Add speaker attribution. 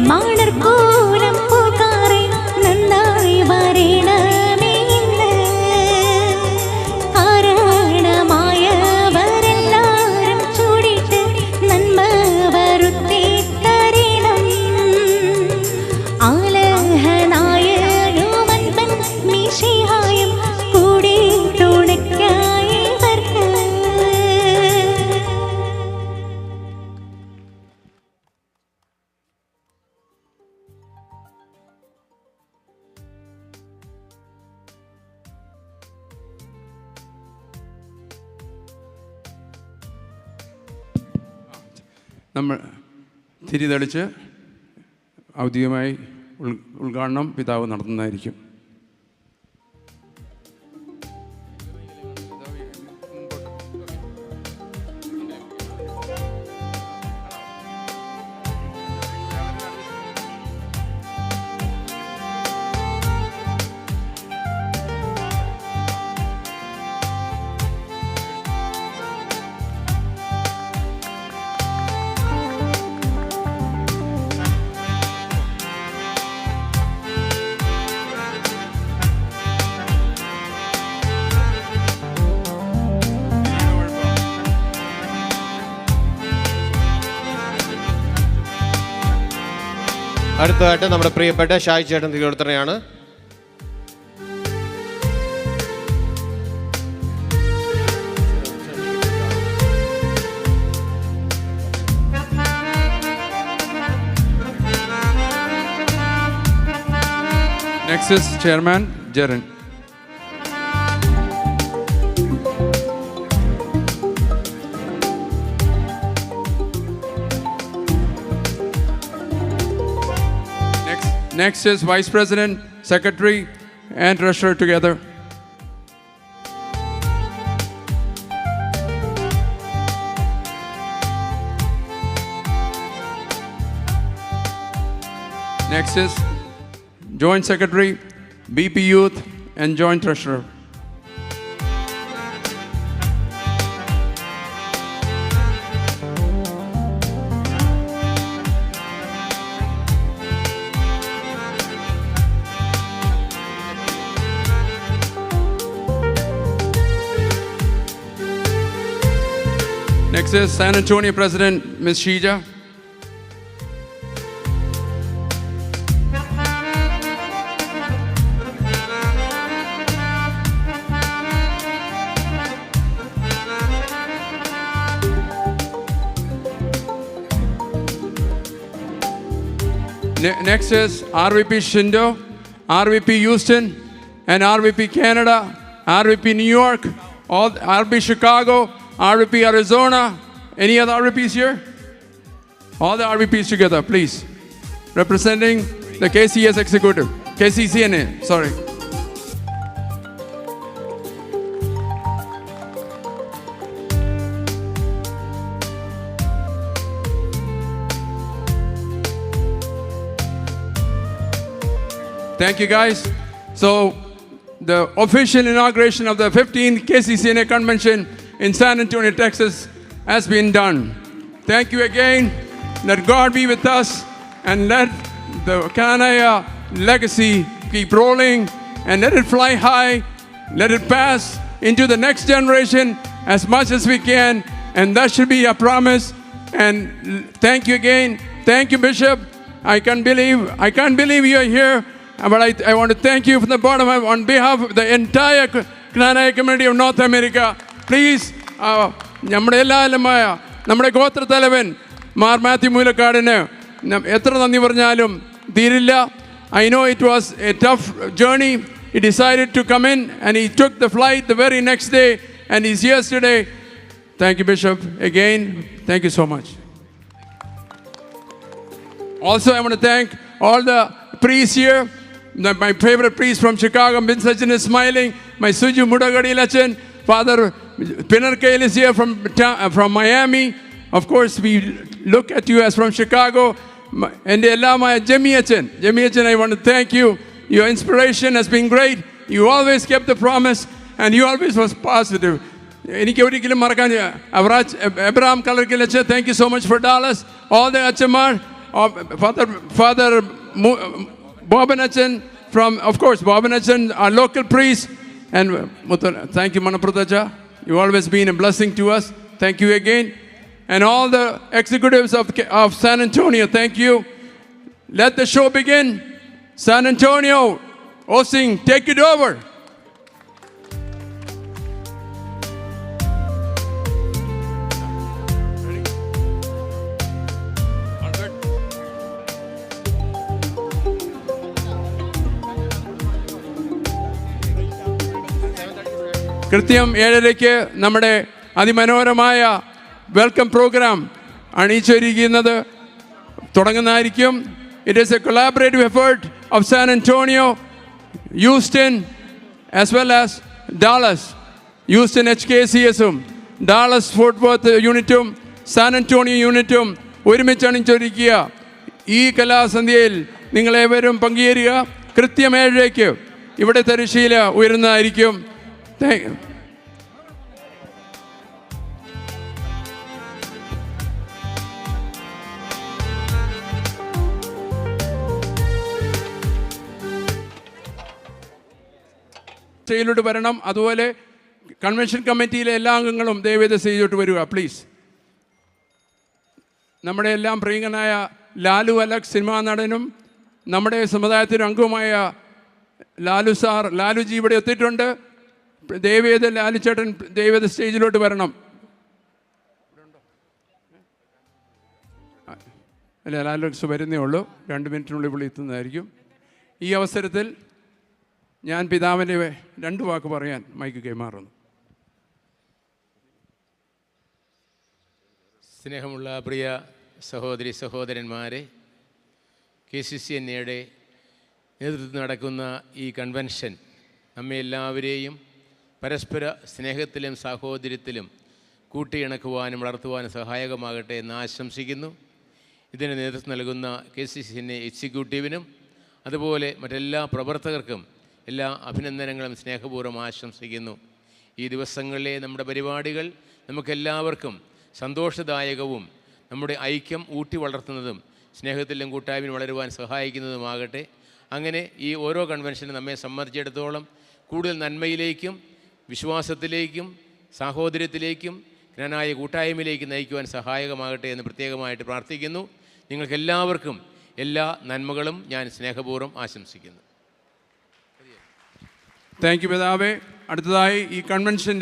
Speaker 1: மாணர் போ
Speaker 2: നമ്മൾ തിരിതെളിച്ച് ഔദ്യോഗികമായി ഉൾ ഉദ്ഘാടനം പിതാവ് നടത്തുന്നതായിരിക്കും.
Speaker 3: അടുത്തതായിട്ട് നമ്മുടെ പ്രിയപ്പെട്ട ഷായി ചേട്ടൻ തിരുവോത്തരയാണ്
Speaker 2: നെക്സ്റ്റ് ചെയർമാൻ ജെറൻ Next, is Vice President, Secretary, and Treasurer together. Next is Joint Secretary, BP Youth, and Joint Treasurer. Next is San Antonio President, Ms. Shija. Ne- Next is RVP Shindo, RVP Houston, and RVP Canada, RVP New York, all RVP Chicago, RVP Arizona. Any other RVPs here? All the RVPs together, please. Representing the KCS executive, KCCNA, sorry. Thank you, guys. So, the official inauguration of the 15th KCCNA convention in San Antonio, Texas, has been done. Thank you again. Let God be with us and let the Kanaya legacy keep rolling and let it fly high. Let it pass into the next generation as much as we can. And that should be a promise. And thank you again. Thank you, Bishop. I can't believe I can't believe you're here. But I, I want to thank you from the bottom of, on behalf of the entire Knanaya community of North America. Uh, നമ്മുടെ എല്ലാവരുമായ നമ്മുടെ ഗോത്രത്തലവൻ മാർ മാത്യു മൂലക്കാടിന് എത്ര നന്ദി പറഞ്ഞാലും തീരില്ല I know it was a tough to come in and he took the flight the very next day and he's here today. Thank you, Bishop. Again, thank you so much. Also, I want to thank all the priests here. The- My favorite priest from Chicago, Bin Sachin is smiling. My Suju Mudagadi Lachan, Father Pinar Kail is here from, ta- uh, from Miami. Of course, we look at you as from Chicago. My- And Elama Jimmy Achan. Jimmy Achan, I want to thank you. Your inspiration has been great. You always kept the promise and you always was positive. എനിക്ക് ഒരിക്കലും മറക്കാൻ അവറാജ് Abraham കളർക്കിൽ അച്ഛൻ thank you so much for Dallas all the അച്ഛന്മാർ of Father, Father Mu- Bobanachan from, of course, Bobanachan, our local priest. And Muthu- thank you, Manaprataja. You've always been a blessing to us. Thank you again. And all the executives of, of San Antonio, thank you. Let the show begin. San Antonio, Osing, take it over. കൃത്യം ഏഴരയ്ക്ക് നമ്മുടെ അതിമനോഹരമായ welcome programme അണിയിച്ചൊരുക്കുന്നത് തുടങ്ങുന്നതായിരിക്കും. It is a collaborative effort of San Antonio Houston as well as Dallas Houston H K C എസും Dallas Fort Worth യൂണിറ്റും San Antonio യൂണിറ്റും ഒരുമിച്ച് അണിച്ചൊരുക്കിയ ഈ കലാസന്ധ്യയിൽ നിങ്ങളേവരും പങ്കുചേരുക കൃത്യം ഏഴരയ്ക്ക് ഇവിടെ തരിശീല ഉയരുന്നതായിരിക്കും. താങ്ക് സ്റ്റേജിലോട്ട് വരണം. അതുപോലെ കൺവെൻഷൻ കമ്മിറ്റിയിലെ എല്ലാ അംഗങ്ങളും ദയവേദ സ്റ്റേജിലോട്ട് വരിക പ്ലീസ് നമ്മുടെ എല്ലാം പ്രിയങ്കനായ ലാലു അലക് സിനിമാ നടനും നമ്മുടെ സമുദായത്തിനും അംഗവുമായ ലാലു സാർ ലാലുജി ഇവിടെ എത്തിയിട്ടുണ്ട്. ദയവേത് ലാലിച്ചേട്ടൻ ദേവേദ സ്റ്റേജിലോട്ട് വരണം. അല്ല ലാലക്സ് വരുന്നേ ഉള്ളൂ. രണ്ട് മിനിറ്റിനുള്ളിൽ വിളി എത്തുന്നതായിരിക്കും. ഈ അവസരത്തിൽ ഞാൻ പിതാവിന്റെ രണ്ട് വാക്ക് പറയാൻ മൈക്ക് കൈമാറുന്നു.
Speaker 4: സ്നേഹമുള്ള പ്രിയ സഹോദരി സഹോദരന്മാരെ കെ സി സി എൻ എയുടെ നേതൃത്വത്തിൽ നടക്കുന്ന ഈ കൺവെൻഷൻ നമ്മെ എല്ലാവരെയും പരസ്പര സ്നേഹത്തിലും സാഹോദര്യത്തിലും കൂട്ടിയിണക്കുവാനും വളർത്തുവാനും സഹായകമാകട്ടെ എന്ന് ആശംസിക്കുന്നു. ഇതിന് നേതൃത്വം നൽകുന്ന കെ സി സി എൻ എക്സിക്യൂട്ടീവിനും അതുപോലെ മറ്റെല്ലാ പ്രവർത്തകർക്കും എല്ലാ അഭിനന്ദനങ്ങളും സ്നേഹപൂർവം ആശംസിക്കുന്നു. ഈ ദിവസങ്ങളിലെ നമ്മുടെ പരിപാടികൾ നമുക്കെല്ലാവർക്കും സന്തോഷദായകവും നമ്മുടെ ഐക്യം ഊട്ടി വളർത്തുന്നതും സ്നേഹത്തിലും കൂട്ടായ്മയും വളരുവാൻ സഹായിക്കുന്നതുമാകട്ടെ. അങ്ങനെ ഈ ഓരോ കൺവെൻഷനും നമ്മെ സംബന്ധിച്ചിടത്തോളം കൂടുതൽ നന്മയിലേക്കും വിശ്വാസത്തിലേക്കും സാഹോദര്യത്തിലേക്കും ജ്ഞാനായ കൂട്ടായ്മയിലേക്ക് നയിക്കുവാൻ സഹായകമാകട്ടെ എന്ന് പ്രത്യേകമായിട്ട് പ്രാർത്ഥിക്കുന്നു. നിങ്ങൾക്കെല്ലാവർക്കും എല്ലാ നന്മകളും ഞാൻ സ്നേഹപൂർവം ആശംസിക്കുന്നു.
Speaker 2: താങ്ക് യു പിതാവേ. അടുത്തതായി ഈ കൺവെൻഷന്റെ